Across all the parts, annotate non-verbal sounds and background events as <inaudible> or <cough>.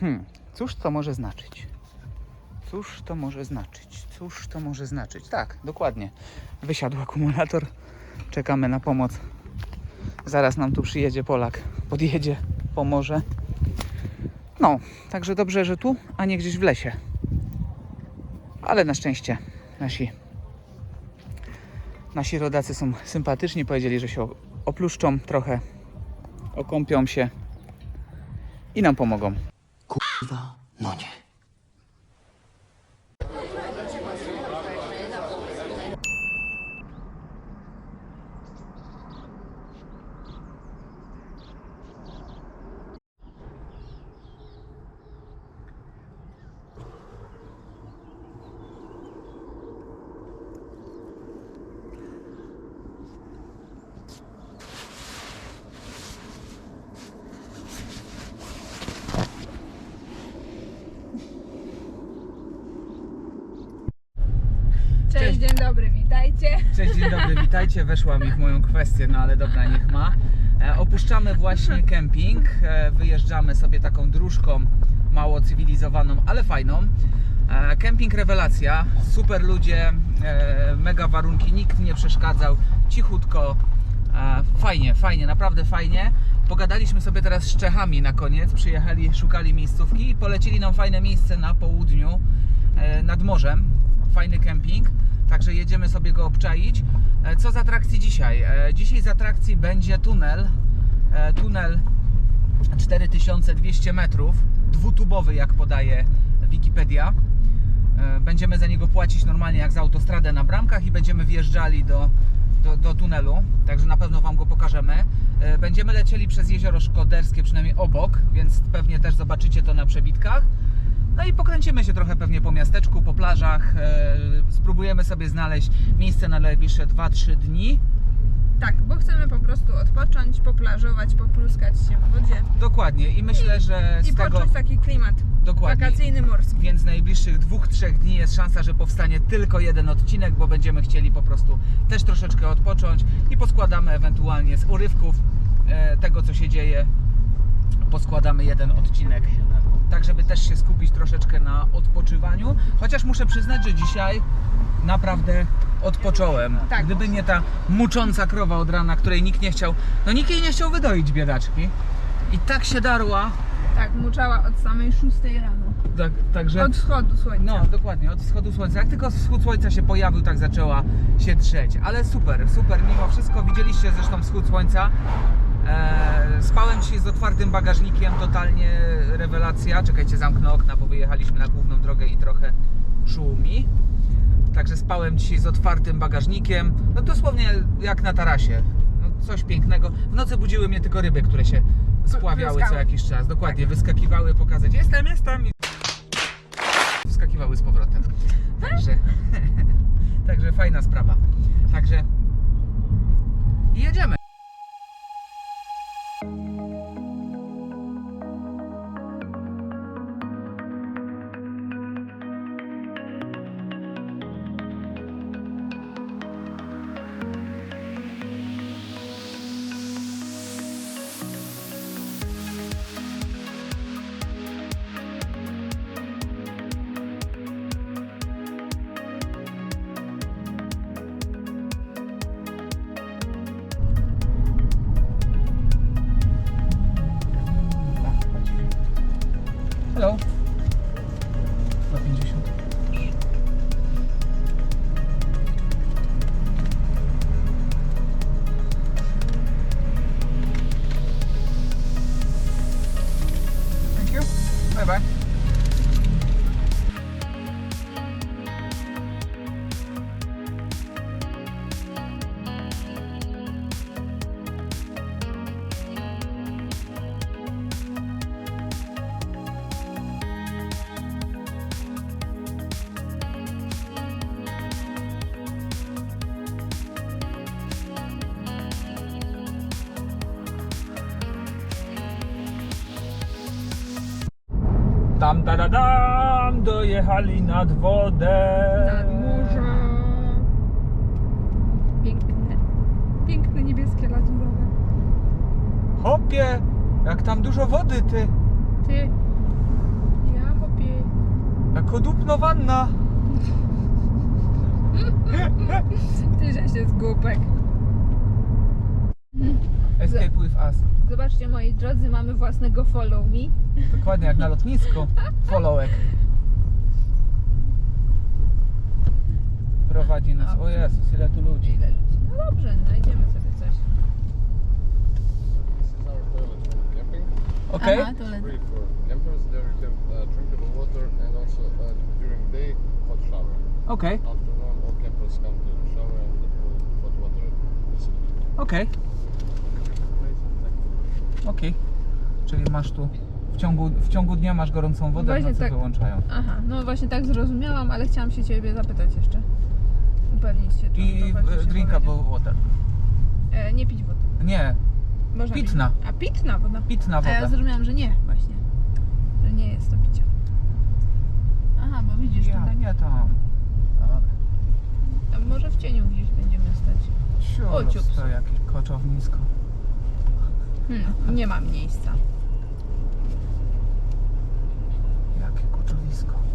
Hmm, cóż to może znaczyć? Cóż to może znaczyć? Cóż to może znaczyć? Tak, dokładnie. Wysiadł akumulator. Czekamy na pomoc. Zaraz nam tu przyjedzie Polak. Podjedzie, pomoże. No, także dobrze, że tu, a nie gdzieś w lesie. Ale na szczęście nasi nasi rodacy są sympatyczni. Powiedzieli, że się opluszczą trochę, okąpią się i nam pomogą. Kurwa, no nie. Cześć, Cześć. dzień dobry, witajcie. Cześć, dzień dobry, witajcie. Weszła mi w moją kwestię, no ale dobra, niech ma. E, opuszczamy właśnie kemping. E, wyjeżdżamy sobie taką dróżką mało cywilizowaną, ale fajną. E, kemping rewelacja, super ludzie, mega warunki, nikt nie przeszkadzał, cichutko. Fajnie, fajnie, naprawdę fajnie. Pogadaliśmy sobie teraz z Czechami na koniec. Przyjechali, szukali miejscówki i polecili nam fajne miejsce na południu nad morzem. Fajny kemping. Także jedziemy sobie go obczaić. E, Co z atrakcji dzisiaj? E, Dzisiaj z atrakcji będzie tunel. E, Tunel 4200 metrów, dwutubowy jak podaje Wikipedia. Będziemy za niego płacić normalnie jak za autostradę na bramkach i będziemy wjeżdżali do, do, do tunelu, także na pewno Wam go pokażemy. Będziemy lecieli przez jezioro Szkoderskie, przynajmniej obok, więc pewnie też zobaczycie to na przebitkach. I pokręcimy się trochę pewnie po miasteczku, po plażach. e, Spróbujemy sobie znaleźć miejsce na najbliższe 2-3 dni. Tak, bo chcemy po prostu odpocząć, poplażować, popluskać się w wodzie Dokładnie i myślę, że i z tego poczuć taki klimat dokładnie. wakacyjny morski. Więc najbliższych dwóch, trzech dni jest szansa, że powstanie tylko jeden odcinek, bo będziemy chcieli po prostu też troszeczkę odpocząć i poskładamy ewentualnie z urywków e, tego, co się dzieje, poskładamy jeden odcinek. Tak, żeby też się skupić troszeczkę na odpoczywaniu. Chociaż muszę przyznać, że dzisiaj naprawdę odpocząłem. Tak. Gdyby nie ta mucząca krowa od rana, której nikt nie chciał, no nikt jej nie chciał wydoić, biedaczki. I tak się darła, Tak, muczała od samej 6 rano. tak, także... Od wschodu słońca. No, dokładnie, od wschodu słońca. Jak tylko wschód słońca się pojawił, tak zaczęła się drzeć. Ale super, super, mimo wszystko. Widzieliście zresztą wschód słońca. Eee, spałem dzisiaj z otwartym bagażnikiem, totalnie rewelacja. Czekajcie, zamknę okna, bo wyjechaliśmy na główną drogę i trochę szumi. Także spałem dzisiaj z otwartym bagażnikiem. No dosłownie jak na tarasie. No, coś pięknego. W nocy budziły mnie tylko ryby, które się spławiały co jakiś czas. Dokładnie, wyskakiwały pokazać. Jestem, jestem. I wskakiwały z powrotem. Także, <laughs> także fajna sprawa. Także i jedziemy. Tam, da, da, dam, dojechali nad wodę. Nad morze. Piękne. Piękne niebieskie lazurowe. Hopie, jak tam dużo wody, ty. Ty, Kodupno wanna! <laughs> Ty żeś jest głupek. Escape with us. Zobaczcie moi drodzy, mamy własnego follow me. Dokładnie jak na lotnisku. Followek. Prowadzi nas. O Jezus, ile tu ludzi. Ile ludzi? No dobrze, znajdziemy sobie coś. This is our toilet for camping. Okej? Aha, to Free for campers. There you have uh, drinkable water and also uh, during day hot shower. Okej, Afternoon, all campers come to the shower and the full hot water facility. okej, okej. Czyli masz tu w ciągu, w ciągu dnia masz gorącą wodę, w Właśnie nocy tak. wyłączają. Aha, no właśnie tak zrozumiałam, ale chciałam się ciebie zapytać jeszcze. Upewnić się, czy I to faktycznie e, drinkable powiedział. water. E, nie pić wody. Nie, Można Pitna. Pić. A pitna woda. pitna A ja woda. zrozumiałam, że nie właśnie. Że nie jest to picie. Aha, bo widzisz Ja, tutaj. nie tam. A może w cieniu gdzieś będziemy stać. Ciups. to jakieś koczownisko. Hmm, nie ma miejsca. Jakie koczowisko.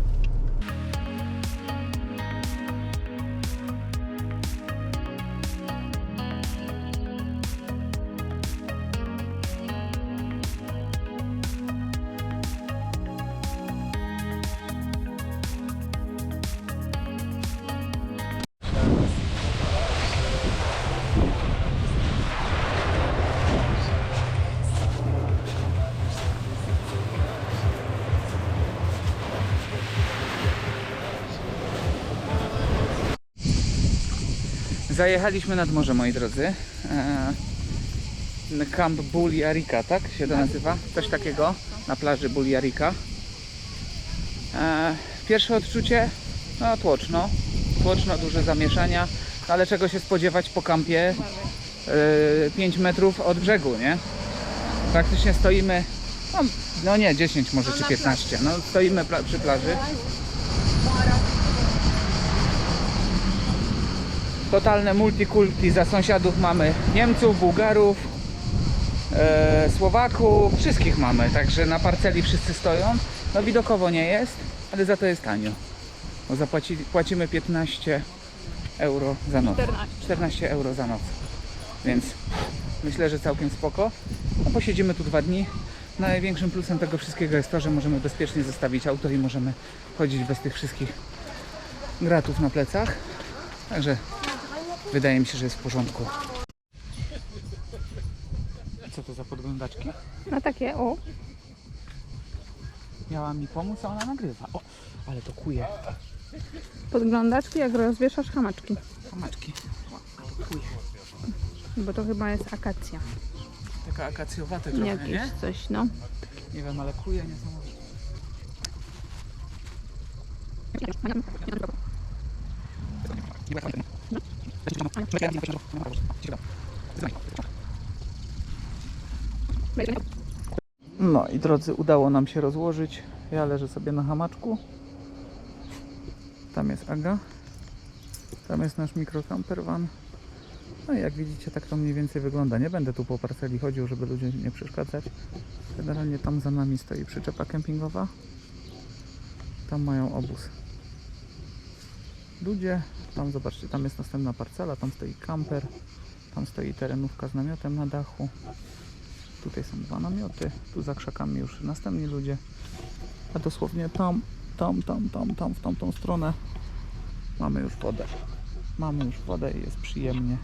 Zajechaliśmy nad morze, moi drodzy. Eee, Camp Buliarika, tak się to nazywa? Coś takiego na plaży Buliarika. Eee, pierwsze odczucie, no tłoczno. Tłoczno, duże zamieszania. No, ale czego się spodziewać po kampie? Eee, 5 metrów od brzegu, nie? Praktycznie stoimy, no, no nie, 10 może czy 15. No stoimy pla- przy plaży. Totalne multikulti. Za sąsiadów mamy Niemców, Bułgarów, e, Słowaków, wszystkich mamy. Także na parceli wszyscy stoją. No widokowo nie jest, ale za to jest tanio. Bo zapłaci, płacimy 15 euro za noc. 14. 14 euro za noc. Więc myślę, że całkiem spoko. No posiedzimy tu dwa dni. Największym plusem tego wszystkiego jest to, że możemy bezpiecznie zostawić auto i możemy chodzić bez tych wszystkich gratów na plecach. Także wydaje mi się, że jest w porządku. Co to za podglądaczki? No takie, o. Miała mi pomóc, a ona nagrywa. O, ale to kuje. Podglądaczki, jak rozwieszasz hamaczki. To kuje. Bo to chyba jest akacja. Taka akacjowate trochę, Jakieś nie? coś, no. Nie wiem, ale kuje niesamowicie. No i drodzy, udało nam się rozłożyć. Ja leżę sobie na hamaczku. Tam jest Aga. Tam jest nasz mikrocamper van. No i jak widzicie, tak to mniej więcej wygląda. Nie będę tu po parceli chodził, żeby ludziom nie przeszkadzać. Generalnie tam za nami stoi przyczepa kempingowa. Tam mają obóz. Ludzie, tam zobaczcie, tam jest następna parcela, tam stoi kamper, tam stoi terenówka z namiotem na dachu. Tutaj są dwa namioty, tu za krzakami już następni ludzie. A dosłownie tam, tam, tam, tam, tam, w tamtą stronę mamy już wodę. Mamy już wodę i jest przyjemnie.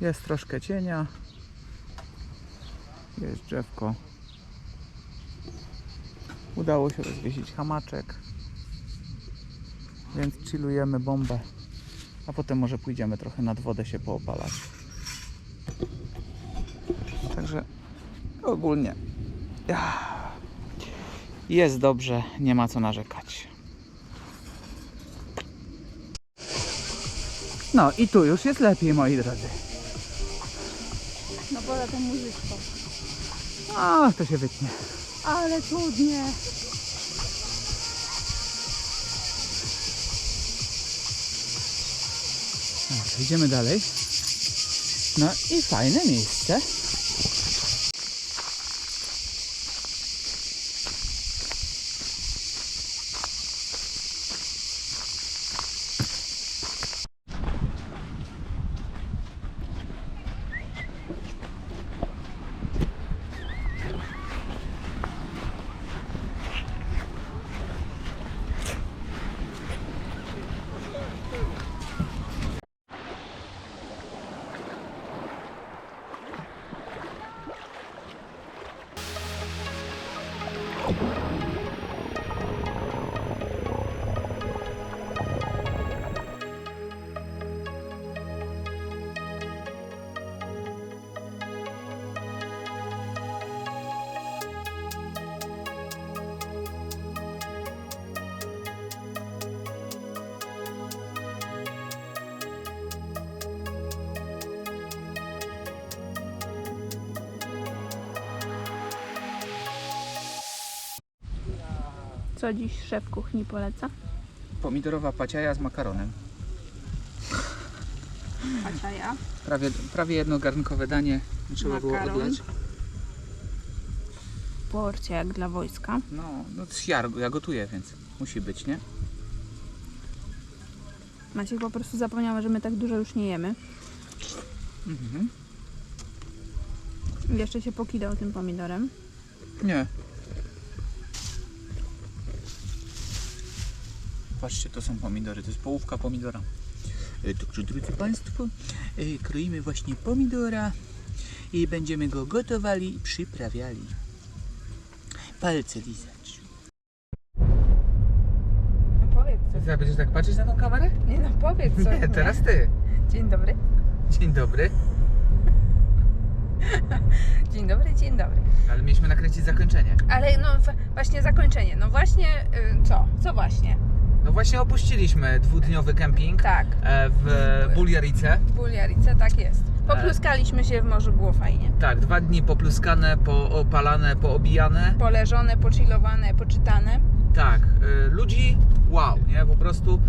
Jest troszkę cienia. Jest drzewko. Udało się rozwiesić hamaczek. Więc chillujemy bombę. A potem może pójdziemy trochę nad wodę się poopalać. Także ogólnie jest dobrze, nie ma co narzekać. No i tu już jest lepiej, moi drodzy. No poza tą muzyczką. A, to się wytnie. Ale cudnie. Idziemy dalej. No i fajne miejsce. Co dziś szef kuchni poleca? Pomidorowa paciaja z makaronem. Paciaja. Prawie, prawie jednogarnkowe danie. Trzeba było Makaron. odlać. Porcja jak dla wojska. No, no ja, ja gotuję, więc musi być, nie? Maciek po prostu zapomniał, że my tak dużo już nie jemy. Mhm. I Jeszcze się pokidał tym pomidorem. Nie. Patrzcie, to są pomidory, to jest połówka pomidora. E, Także drodzy Państwo, e, kroimy właśnie pomidora i będziemy go gotowali i przyprawiali. Palce lizać. No powiedz Co, będziesz tak patrzeć na tą kamerę? Nie no powiedz coś. Nie, teraz ty. Dzień dobry. Dzień dobry. <laughs> Dzień dobry, dzień dobry. Ale mieliśmy nakręcić zakończenie. Ale no właśnie zakończenie. No właśnie y, co? Co właśnie? No właśnie opuściliśmy dwudniowy kemping Tak. e, w Buljarice. W Buliarice, tak jest. Popluskaliśmy się w morzu, było fajnie. Tak, dwa dni popluskane, poopalane, poobijane. Poleżone, pochillowane, poczytane. Tak, y, ludzi wow, nie? Po prostu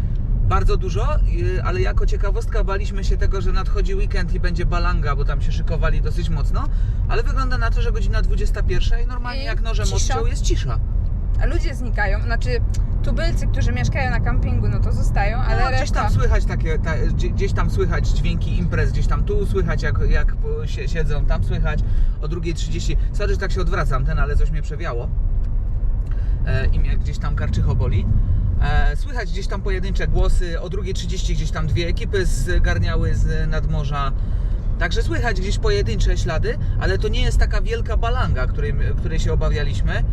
bardzo dużo, y, ale jako ciekawostka baliśmy się tego, że nadchodzi weekend i będzie balanga, bo tam się szykowali dosyć mocno, ale wygląda na to, że godzina 21 i normalnie I jak nożem cisza. odciął jest cisza. A ludzie znikają, znaczy tubylcy, którzy mieszkają na kampingu, no to zostają, ale no, gdzieś reszta... tam słychać takie, ta, gdzie- gdzieś tam słychać dźwięki imprez, gdzieś tam tu słychać jak, jak sie- siedzą, tam słychać o 2.30. Sorry, że tak się odwracam, ten, ale coś mnie przewiało. E, I mnie gdzieś tam karczycho boli. E, słychać gdzieś tam pojedyncze głosy, o 2.30 gdzieś tam dwie ekipy zgarniały z nadmorza. Także słychać gdzieś pojedyncze ślady, ale to nie jest taka wielka balanga, której, której się obawialiśmy.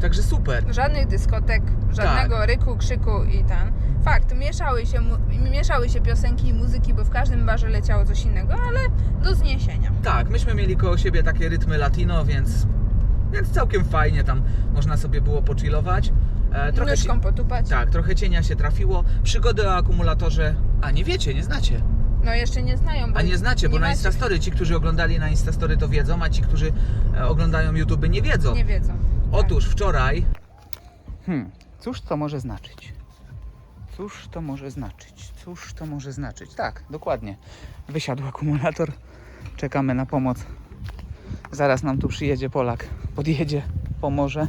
Także super. Żadnych dyskotek, żadnego Tak. ryku, krzyku i ten. Fakt, mieszały się, mu- mieszały się piosenki i muzyki, bo w każdym barze leciało coś innego, ale do zniesienia. Tak, myśmy mieli koło siebie takie rytmy latino, więc, więc całkiem fajnie tam można sobie było pochillować. E, trochę Nóżką cie- potupać. tak, trochę cienia się trafiło. Przygody o akumulatorze. A nie wiecie, nie znacie. No jeszcze nie znają, bo A nie znacie, bo na macie- Instastory, ci, którzy oglądali na Instastory to wiedzą, a ci, którzy e, oglądają YouTube nie wiedzą. Nie wiedzą. Otóż wczoraj. Hmm, cóż to może znaczyć? Cóż to może znaczyć? Cóż to może znaczyć? Tak, dokładnie. Wysiadł akumulator. Czekamy na pomoc. Zaraz nam tu przyjedzie Polak. Podjedzie, pomoże.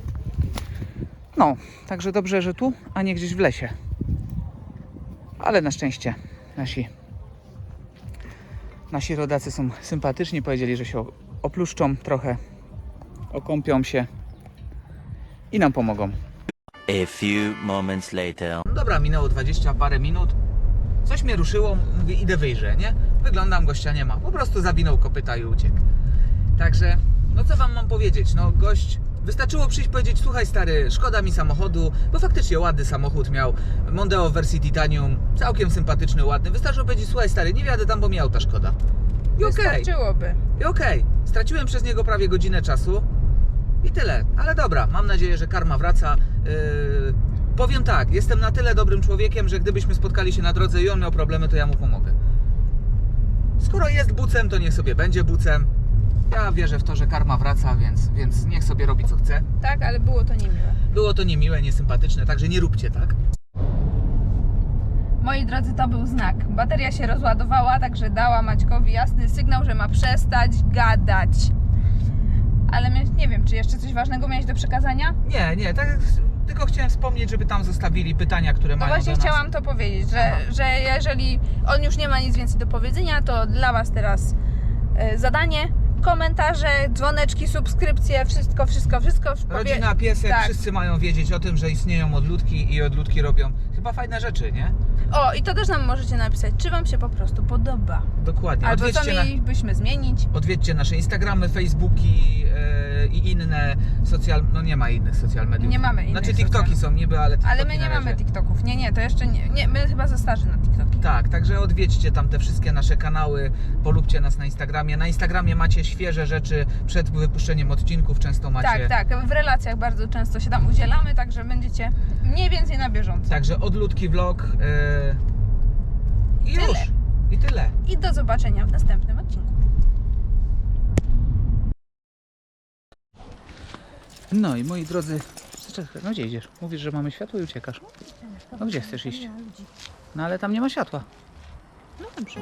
No, także dobrze, że tu, a nie gdzieś w lesie. Ale na szczęście nasi nasi rodacy są sympatyczni. Powiedzieli, że się opluszczą trochę, okąpią się i nam pomogą. A few moments later. Dobra, minęło 20 parę minut. Coś mnie ruszyło, mówię, idę wyjrzę, nie? Wyglądam, gościa nie ma. Po prostu zawinął kopyta i uciekł. Także, no co wam mam powiedzieć? No gość, wystarczyło przyjść powiedzieć, słuchaj stary, szkoda mi samochodu, bo faktycznie ładny samochód miał. Mondeo w wersji Titanium, całkiem sympatyczny, ładny. Wystarczyło powiedzieć, słuchaj stary, nie wjadę tam, bo mi auta szkoda. I okej. Wystarczyłoby. I okej, straciłem przez niego prawie godzinę czasu i tyle. Ale dobra, mam nadzieję, że karma wraca. Yy, powiem tak, jestem na tyle dobrym człowiekiem, że gdybyśmy spotkali się na drodze i on miał problemy, to ja mu pomogę. Skoro jest bucem, to niech sobie będzie bucem. Ja wierzę w to, że karma wraca, więc, więc niech sobie robi co chce. Tak, ale było to niemiłe. Było to niemiłe, niesympatyczne, także nie róbcie tak. Moi drodzy, to był znak. Bateria się rozładowała, także dała Maćkowi jasny sygnał, że ma przestać gadać. Ale nie wiem, czy jeszcze coś ważnego miałeś do przekazania? Nie, nie, tak tylko chciałem wspomnieć, żeby tam zostawili pytania, które No mają właśnie do nas. chciałam to powiedzieć, że, Aha. że jeżeli on już nie ma nic więcej do powiedzenia, to dla Was teraz e, zadanie, komentarze, dzwoneczki, subskrypcje, wszystko, wszystko, wszystko. Rodzina, piesek, Tak. wszyscy mają wiedzieć o tym, że istnieją odludki i odludki robią chyba fajne rzeczy, nie? O, i to też nam możecie napisać, czy Wam się po prostu podoba. Dokładnie. Albo co Odwiedźcie, na, mielibyśmy zmienić. odwiedźcie nasze Instagramy, Facebooki, e, i inne social, no nie ma innych social mediów. Nie mamy innych Znaczy TikToki social- są niby, ale TikToki Ale my nie na razie. mamy TikToków. Nie, nie, to jeszcze nie. nie my chyba za starzy na TikToki. Tak, także odwiedźcie tam te wszystkie nasze kanały, polubcie nas na Instagramie. Na Instagramie macie świeże rzeczy przed wypuszczeniem odcinków, często macie. Tak, tak. W relacjach bardzo często się tam udzielamy, także będziecie mniej więcej na bieżąco. Także odludki vlog yy... i Tyle. już. I tyle. I do zobaczenia w następnym odcinku. No i moi drodzy, czekaj, no gdzie idziesz? Mówisz, że mamy światło i uciekasz. No gdzie chcesz iść? No ale tam nie ma światła. No dobrze.